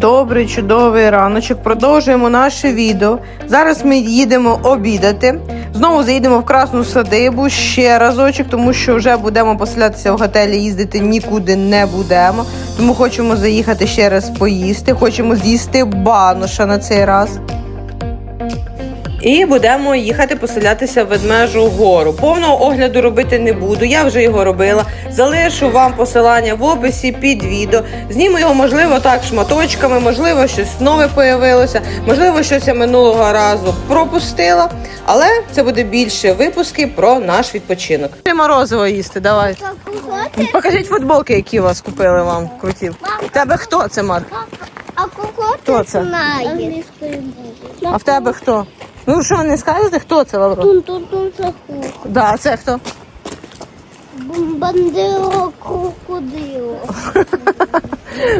Добрий, чудовий раночок. Продовжуємо наше відео. Зараз ми їдемо обідати. Знову заїдемо в красну садибу ще разочок, тому що вже будемо поселятися в готелі, їздити нікуди не будемо. Тому хочемо заїхати ще раз поїсти. Хочемо з'їсти баноша на цей раз. І будемо їхати поселятися в ведмежу гору. Повного огляду робити не буду. Я вже його робила. Залишу вам посилання в описі під відео. Зніму його, можливо, так шматочками, можливо, щось нове появилося, можливо, щось я минулого разу пропустила. Але це буде більше випуски про наш відпочинок. Ти морозиво їсти, давай. Покажіть футболки, які у вас купили вам круті. У тебе хто це, Марк? А кого Хто ти це? знаєш? А в тебе хто? Ну що, не скажете, хто це, Лавро? Тун-тун-тун шаху. Да, це хто? Бандеро крокодило.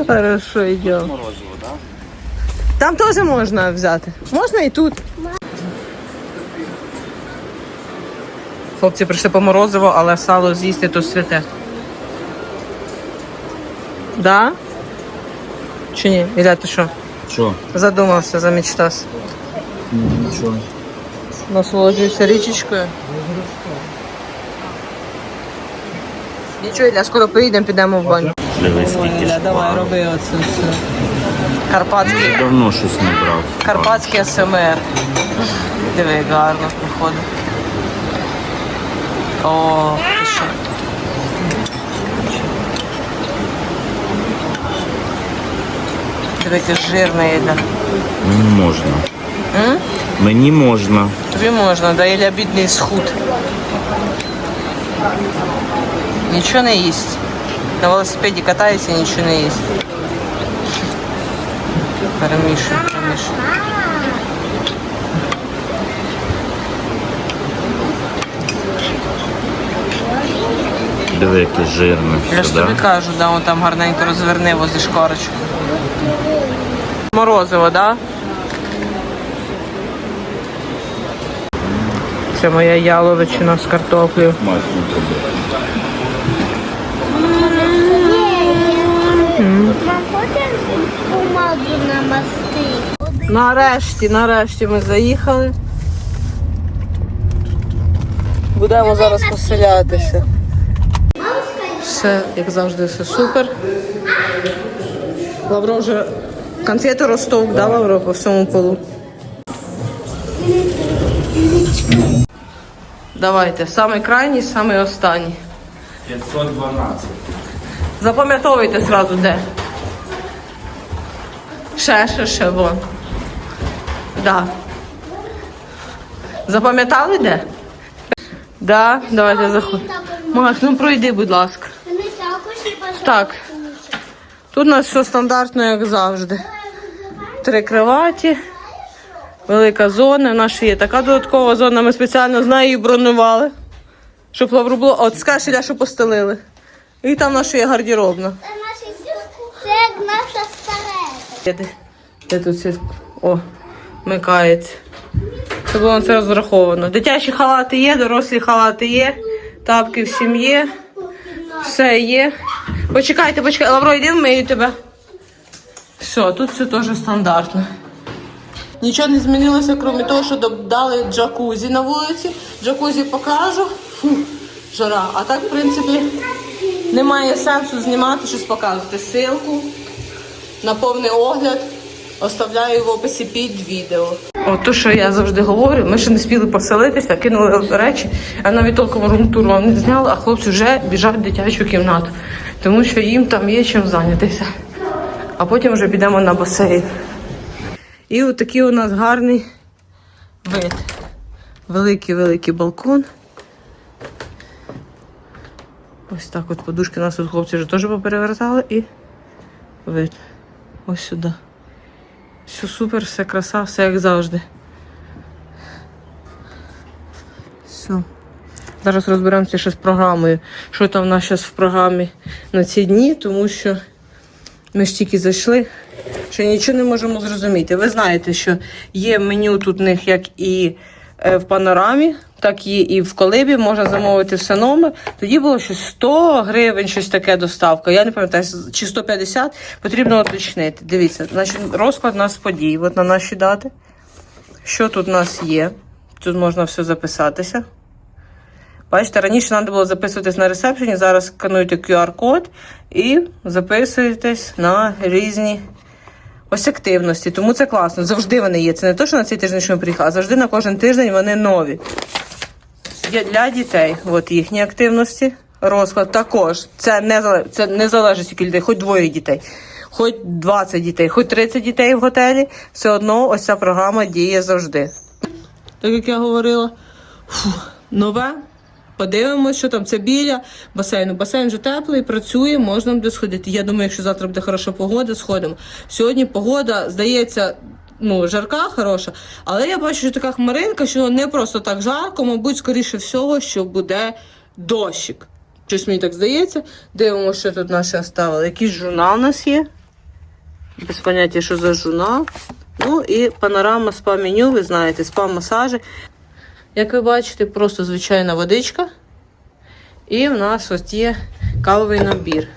Хорошо, йдемо. Там теж можна взяти. Можна і тут. Хлопці прийшли по морозиво, але сало з'їсти то святе. Да? Чи ні? Ілля, ти що? Що? Задумався, замічтався. Нічого. Насолоджуюся річечкою. Нічого, Ілля, скоро поїдемо, підемо в баню. Дивись, скільки давай, пару. роби оце все. Карпатський. Давно щось не брав. Карпатський СМР. Диви, гарно виходить. О, ти що? Диви, жирне їда. Мені можна. М? Мені можна. Тобі можна, да Ілля бідний схуд. Нічого не їсть. На велосипеді катається, нічого не їсть. Перемішуй, перемішуй. Диви, яке жирне Я все, ж тобі да? кажу, да, он там гарненько розверни возле шкорочку. Морозиво, да? Це моя яловичина з картоплею. Нарешті, нарешті ми заїхали. Будемо зараз поселятися. Все, як завжди, все супер. Лавро вже конфету розтовк, да, Лавро, по всьому полу. Давайте, самий крайній, самий останній. 512. Запам'ятовуйте зразу де. Ще, ще, ще, вон. Да. Запам'ятали де? Да, давайте заходимо. Макс, ну пройди, будь ласка. Так. Тут у нас все стандартно, як завжди. Три кроваті, велика зона. У нас ще є така додаткова зона. Ми спеціально з нею бронювали. Щоб лавру було. От скажеш, Ілля, що постелили. І там наша є гардеробна. Це наша старе. Де, тут все? О, вмикається. Це було на це розраховано. Дитячі халати є, дорослі халати є, тапки всім є. Все є. Почекайте, почекайте. Лавро, йди вмию тебе. Все, тут все теж стандартно. Нічого не змінилося, крім того, що додали джакузі на вулиці. Джакузі покажу. Фу, жара. А так, в принципі, немає сенсу знімати, щось показувати. Силку на повний огляд оставляю в описі під відео. От то, що я завжди говорю, ми ще не спіли поселитися, кинули речі, а навіть толком румтуру не зняли, а хлопці вже біжать в дитячу кімнату, тому що їм там є чим зайнятися. А потім вже підемо на басейн. І от такий у нас гарний вид. Великий-великий балкон. Ось так от подушки нас тут хлопці вже теж поперевертали і вид. Ось сюди. Все супер, все краса, все як завжди. Все. Зараз розберемося ще з програмою. Що там в нас зараз в програмі на ці дні, тому що ми ж тільки зайшли, що нічого не можемо зрозуміти. Ви знаєте, що є меню тут в них як і е, в панорамі, так є і в колибі, можна замовити все номер. Тоді було щось 100 гривень, щось таке доставка. Я не пам'ятаю, чи 150, потрібно уточнити. Дивіться, значить, розклад у нас подій. От на наші дати. Що тут у нас є? Тут можна все записатися. Бачите, раніше треба було записуватись на ресепшені, зараз скануєте QR-код і записуєтесь на різні ось активності. Тому це класно. Завжди вони є. Це не те, що на цей тиждень що ми приїхали, а завжди на кожен тиждень вони нові. Є для дітей. От їхні активності. Розклад також. Це не, це не залежить скільки дітей, хоч двоє дітей, хоч 20 дітей, хоч 30 дітей в готелі. Все одно ось ця програма діє завжди. Так як я говорила, фу, нове. Подивимось, що там це біля басейну. Басейн вже теплий, працює, можна буде сходити. Я думаю, якщо завтра буде хороша погода, сходимо. Сьогодні погода, здається, ну, жарка, хороша, але я бачу, що така хмаринка, що не просто так жарко, мабуть, скоріше всього, що буде дощик. Щось мені так здається. Дивимося, що тут наші оставили. Якийсь журнал у нас є. Без поняття, що за журнал. Ну і панорама спа-меню, ви знаєте, спа-масажі. Як ви бачите, просто звичайна водичка. І в нас ось є кавовий набір.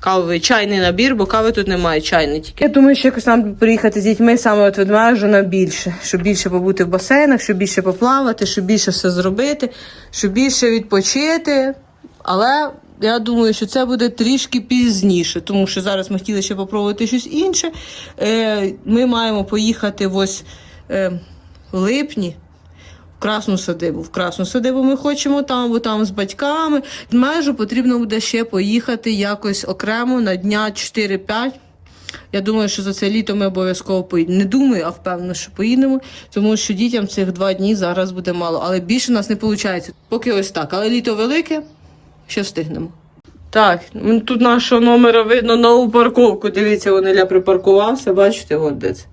Кавовий чайний набір, бо кави тут немає чайний тільки. Я думаю, що якось нам приїхати з дітьми саме от ведмежу на більше, щоб більше побути в басейнах, щоб більше поплавати, щоб більше все зробити, щоб більше відпочити. Але я думаю, що це буде трішки пізніше, тому що зараз ми хотіли ще попробувати щось інше. Е, ми маємо поїхати ось е, в липні. Красну садибу. В Красну садибу ми хочемо там, бо там з батьками. Межу потрібно буде ще поїхати якось окремо на дня 4-5. Я думаю, що за це літо ми обов'язково поїдемо. Не думаю, а впевнена, що поїдемо, тому що дітям цих два дні зараз буде мало. Але більше нас не виходить. Поки ось так. Але літо велике, ще встигнемо. Так, тут нашого номера видно нову парковку. Дивіться, він Ілля припаркувався, бачите, от де це.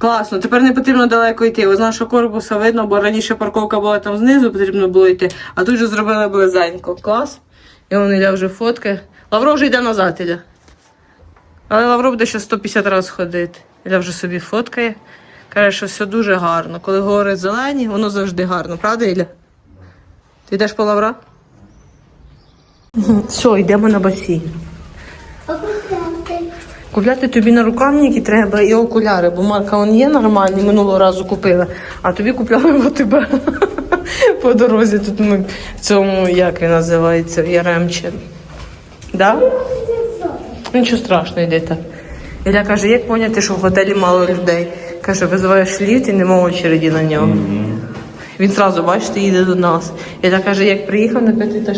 Класно, тепер не потрібно далеко йти. Ось нашого корпуса видно, бо раніше парковка була там знизу, потрібно було йти, а тут вже зробили близенько. Клас. І он Ілля вже фоткає. Лавро вже йде назад, Ілля. Але Лавро буде ще 150 разів ходити. Ілля вже собі фоткає. Каже, що все дуже гарно. Коли гори зелені, воно завжди гарно, правда, Ілля? Ти йдеш по Лавра? Все, йдемо на басейн. Купляти тобі на рукавники треба і окуляри, бо марка он є нормальні, минулого разу купила, а тобі купляли в тебе по дорозі. Тут ми в цьому, як він називається, в Яремче. Да? Нічого страшного, йде так. Ілля каже, як поняти, що в готелі мало людей. Каже, визиваєш ліфт і нема очереді на нього. Він зразу, бачите, їде до нас. Ілля каже, як приїхав на п'ятий етаж,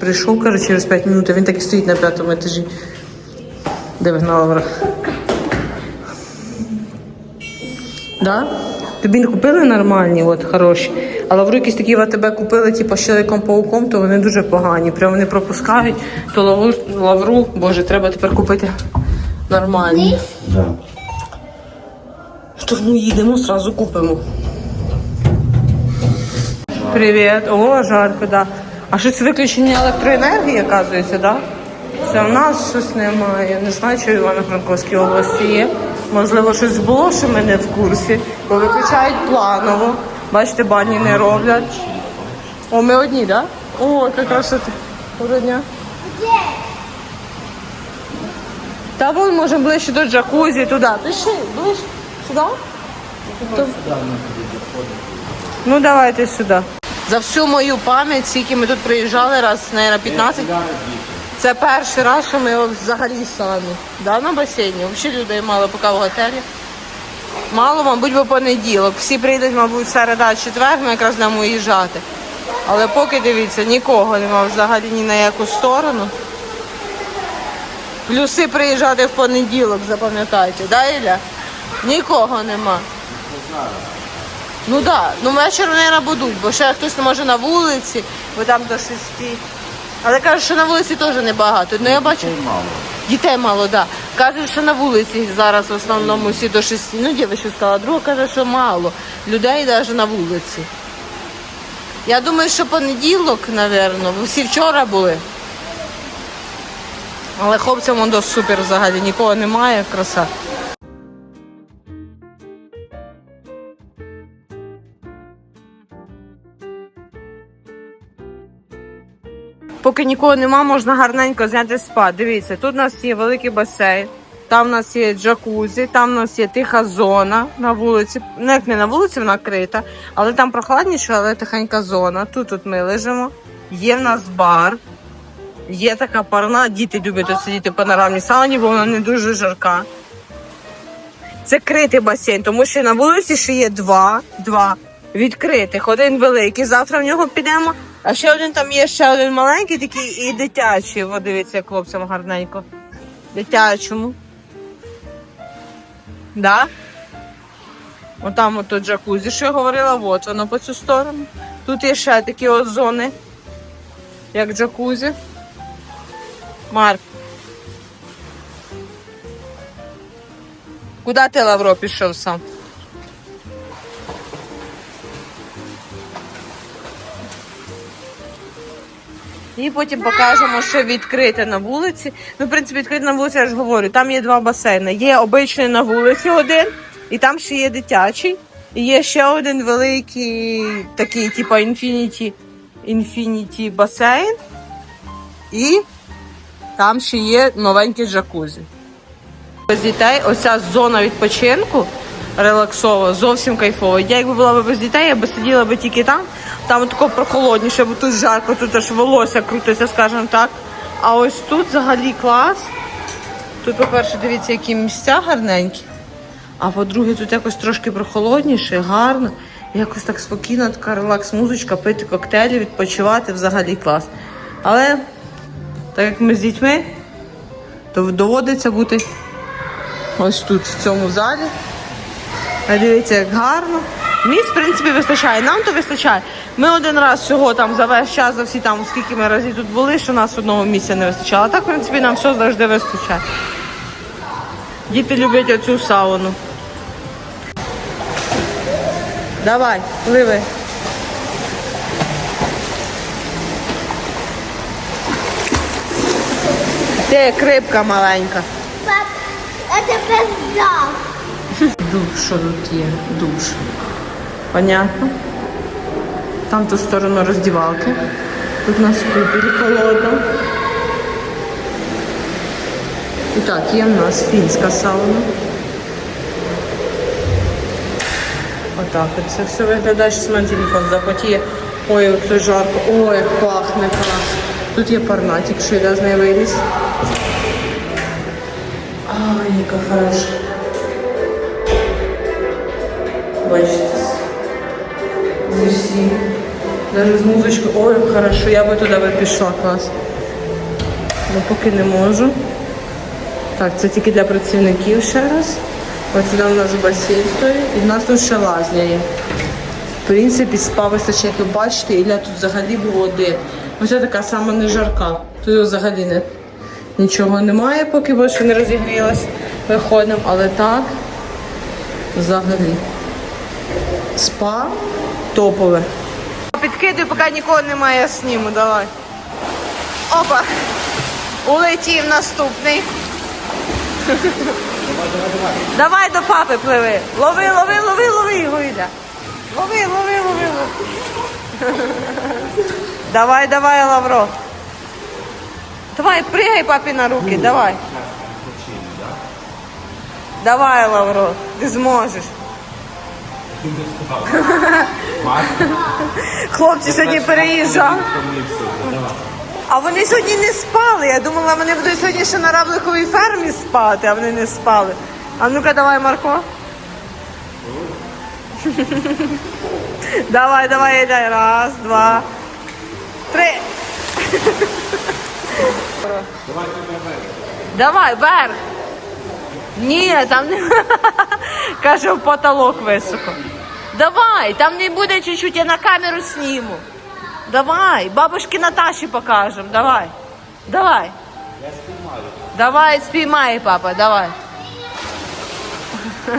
прийшов, каже, через 5 минут, він так і стоїть на п'ятому етажі. Де вигнала Лавра? Да? Тобі не купили нормальні, от хороші. А лавру якісь такі в АТБ купили, типу, щеликом пауком, то вони дуже погані. Прямо вони пропускають, то лавру, лавру, боже, треба тепер купити нормальні. Да. То ну їдемо, зразу купимо. Привіт. О, жарко, да. А щось виключення електроенергії, оказується, да? Це в нас щось немає. Не знаю, що в Івано-Франковській області є. Можливо, щось було, що ми не в курсі, бо виключають планово. Бачите, бані не роблять. О, ми одні, так? Да? О, яка красота. Доброго дня. Та вон можемо ближче до джакузі, туди. Пиши, ближче. Сюди? То- Ну давайте сюди. За всю мою пам'ять, скільки ми тут приїжджали, раз, наверное, 15. Це перший раз, що ми взагалі самі. Да, на басейні. Взагалі людей мало поки в готелі. Мало, мабуть, бо понеділок. Всі прийдуть, мабуть, середа, четвер, ми якраз будемо уїжджати. Але поки дивіться, нікого нема взагалі ні на яку сторону. Плюси приїжджати в понеділок, запам'ятайте, да, Ілля? Нікого нема. Ну так, да. ну вечір, мабуть, будуть, бо ще хтось не може на вулиці, бо там до шести. Але кажуть, що на вулиці теж небагато. Ну я бачу. Мало. Дітей мало, так. Да. Кажуть, що на вулиці зараз в основному всі до шести. Ну, дівчинка сказала, друга каже, що мало. Людей навіть на вулиці. Я думаю, що понеділок, напевно, всі вчора були. Але хлопцям воно супер взагалі, нікого немає, краса. Поки нікого нема, можна гарненько зняти спа. Дивіться, тут у нас є великий басейн, там у нас є джакузі, там у нас є тиха зона на вулиці. Ну, як не на вулиці, вона крита, але там прохладніше, але тихенька зона. Тут, тут ми лежимо. Є в нас бар. Є така парна, діти люблять сидіти в панорамній сауні, бо вона не дуже жарка. Це критий басейн, тому що на вулиці ще є два, два відкритих. Один великий, завтра в нього підемо. А ще один там є ще один маленький, такий і дитячий. О, дивіться, як хлопцям гарненько. Дитячому. Да? Отам ото джакузі, що я говорила, от воно по цю сторону. Тут є ще такі от зони, як джакузі. Марк. Куди ти Лавро пішов сам? І потім покажемо, що відкрите на вулиці. Ну, в принципі, відкрите на вулиці, я ж говорю, там є два басейни. Є обичний на вулиці один, і там ще є дитячий. І є ще один великий, такий, типу, інфініті, інфініті басейн. І там ще є новенький джакузі. Без дітей оця зона відпочинку релаксова, зовсім кайфова. Я якби була б без дітей, я б сиділа б тільки там. Там тако прохолодніше, бо тут жарко, тут аж волосся крутиться, скажімо так. А ось тут взагалі клас. Тут, по-перше, дивіться, які місця гарненькі. А по-друге, тут якось трошки прохолодніше, гарно. Якось так спокійно, така релакс-музичка, пити коктейлі, відпочивати взагалі клас. Але так як ми з дітьми, то доводиться бути ось тут, в цьому залі. А дивіться, як гарно. Місць, в принципі, вистачає. Нам то вистачає. Ми один раз всього там за весь час, за всі там, скільки ми разів тут були, що нас одного місця не вистачало. А так, в принципі, нам все завжди вистачає. Діти люблять оцю сауну. Давай, пливи. Ти як рибка маленька. Пап, я тебе. Душ, що тут є? Душ. Понятно? Там ту сторону роздівалки. Тут у нас купель холодно. І так, є в нас фінська сауна. Отак от це все виглядає, що на телефон запотіє. Ой, це жарко. Ой, як пахне клас. Тут є парнатик, що йде з неї виліз. Ай, яка хороша. Бачите. Навіть з музичкою. Ой, хорошо, я би туди пішла клас. Ну поки не можу. Так, це тільки для працівників ще раз. Ось сюди у нас басейн стоїть. І в нас тут ще лазня є. В принципі, спа вистачає, як ви бачите, Ілля тут взагалі був один. Ось така сама не жарка. Тут взагалі не, нічого немає, поки бо не розігрілась. Виходимо, але так взагалі. Спа топове. Підкидуй, поки нікого немає, я сніму, давай. Опа! Улетів наступний. Давай давай, давай. Давай до папи пливи. Лови, лови, лови, лови його Ілля. Лови, лови, лови, лови. Давай, давай, Лавро. Давай, пригай папі на руки, давай. Давай, Лавро, ти зможеш. Хлопці сьогодні переїжджали. А вони сьогодні не спали. Я думала, вони будуть сьогодні ще на равликовій фермі спати, а вони не спали. А ну-ка, давай, Марко. давай, давай, йдай. Раз, два, три. Давай, вверх. Ні, там не каже в потолок високо. Давай, там не буде чуть-чуть, я на камеру сніму. Давай, бабушки Наташі покажемо. Давай. Давай. Я спіймаю. Давай, спіймай, папа, давай.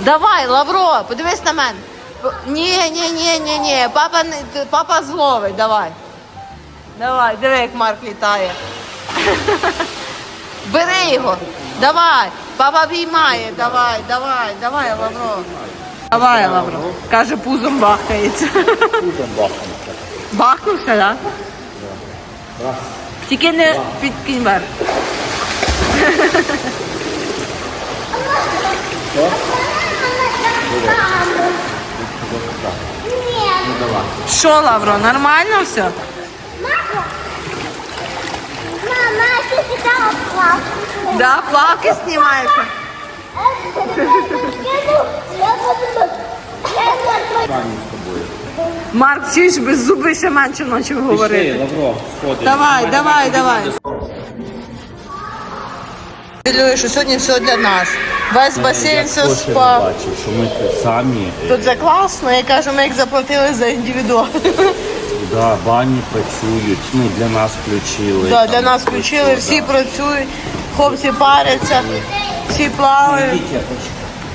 давай, Лавро, подивись на мене. Ні, ні, ні, ні, ні. Папа папа зловить, давай. Давай, диви, як Марк літає. Бери його. Давай. Папа обіймає. Давай, давай, давай, Лавро. Давай, Лавро. Каже, пузом бахається. Бахнувся, так? Тільки не під кіньбер. Що, Лавро, нормально все? Мама, я тебе плавку. Да, плавки знімаєте. Я буду... Марк, чуєш, без зуби ще менше ночі говорити. Лавро, сходи. Давай, давай, давай. Люблю, що сьогодні все для нас. Весь басейн, все спа. бачив, що ми тут самі, Тут це класно, я кажу, ми як заплатили за індивідуал. да, бані працюють, ну, для нас включили. Да, для там, нас включили, да. всі працюють, хлопці паряться, всі плавають.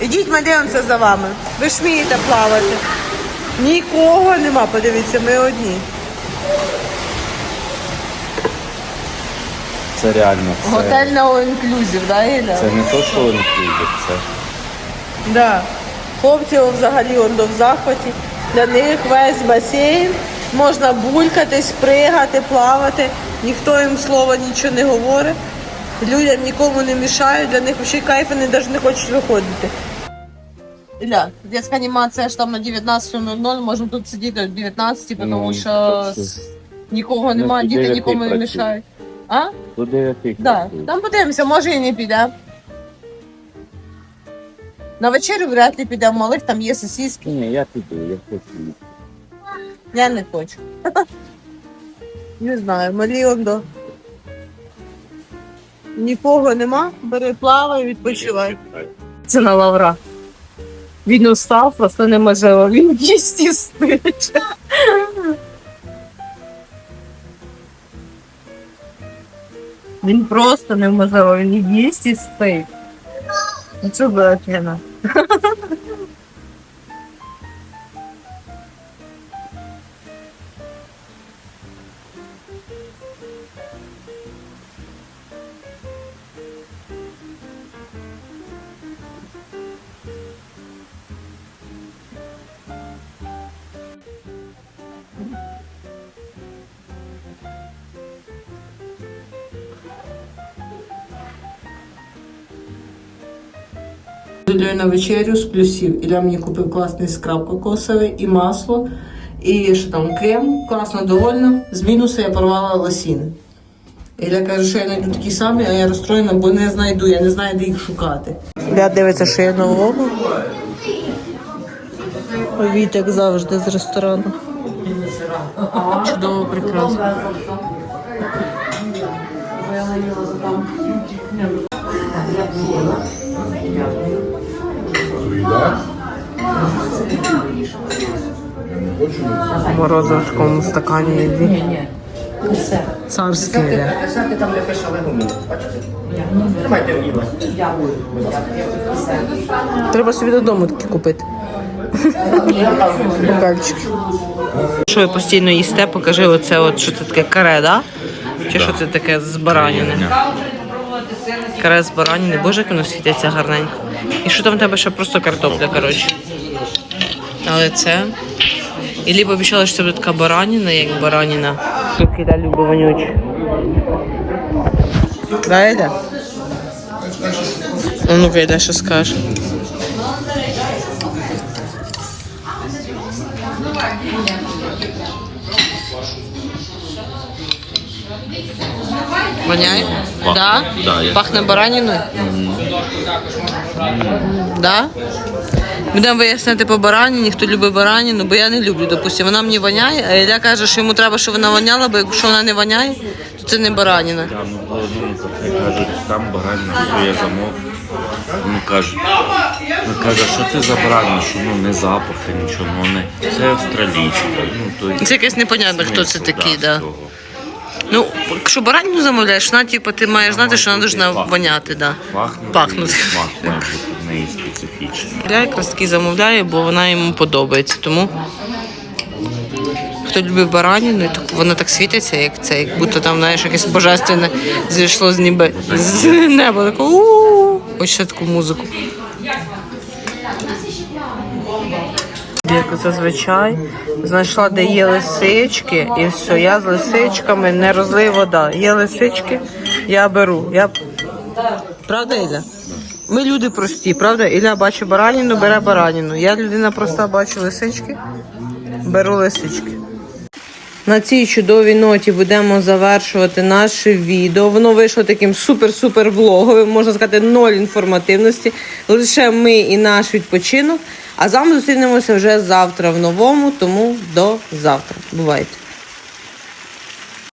Ідіть, ми дивимося за вами. Ви ж вмієте плавати. Нікого нема, подивіться, ми одні. Це реально, це, Готель на all-inclusive, да, Іля? це не то, що вони це Да. Хлопці взагалі он до в захваті. Для них весь басейн. Можна булькатись, пригати, плавати. Ніхто їм слова нічого не говорить. Людям нікому не мішають, для них взагалі кайф, вони навіть не хочуть виходити. Ілля, детська анімація ж там на 19.00, можемо тут сидіти до 19, тому Ну, що так що- нікого немає, діти нікому не мішають. А? до 9 Да. Там подивимося, може і не піде. На вечерю вряд ли піде, в малих там є сосиски. Ні, я піду, я хочу їсти. Я не хочу. Не знаю, малі он до. Нікого нема, бери плавай, відпочивай. Це на лавра. Він устав, просто неможливо. Він їсть і. Він просто неможливо, він їсть і спить. Це бачена. Іллею на вечерю з плюсів. Ілля мені купив класний скраб кокосовий і масло. І що там крем, класно довольна. З мінуса я порвала лосіни. Ілля каже, що я знайду такі самі, а я розстроєна, бо не знайду, я не знаю, де їх шукати. Ілля дивиться, що я нового. Віть, як завжди, з ресторану. Чудово, прекрасно. Морозиво в такому стакані йде. Царське йде. Треба собі додому такі купити. Бокальчики. Що ви постійно їсте, покажи оце, от, що це таке каре, да? Чи що це таке з бараніни? Каре з бараніни, боже, як воно світиться гарненько. І що там в тебе ще просто картопля, коротше. Але це. І либо обіцяли, що це буде така бараніна, як бараніна. Тут кида любо вонюче. Да, йде? А ну-ка, йде, що скаже. Воняє? Пахне. Да? Да, я- Пахне бараніною? Да? Будемо вияснити по бараніні, хто любить бараніну, бо я не люблю, допустимо. Вона мені воняє, а Ілля каже, що йому треба, щоб вона воняла, бо якщо вона не воняє, то це не бараніна. Там ну, ну, як кажуть, там баранина, все, я замов. Ну кажуть, ну каже, що це за баранина, що ну не запахи, нічого, ну не. Це австралійська. Ну, то Це якесь непонятно, хто це такий, да. цього. Ну, якщо баранину замовляєш, вона, типу, ти маєш знати, що вона должна Пахнути. воняти, да. Пахнути. Пахнути. Смак має бути в неї специфічний. Я якраз таки замовляю, бо вона йому подобається. Тому хто любить бараніну, то вона так світиться, як це, як будто там, знаєш, якесь божественне зійшло з ніби з неба. Тако, у Ось ще таку музику. Як зазвичай. Знайшла, де є лисички, і все, я з лисичками не розлий вода. Є лисички, я беру. Я... Правда, Ілля? Ми люди прості, правда? Ілля бачить бараніну, бере бараніну. Я людина проста, бачу лисички, беру лисички. На цій чудовій ноті будемо завершувати наше відео. Воно вийшло таким супер-супер влоговим, можна сказати, ноль інформативності. Лише ми і наш відпочинок. А з вами зустрінемося вже завтра в новому, тому до завтра. Бувайте!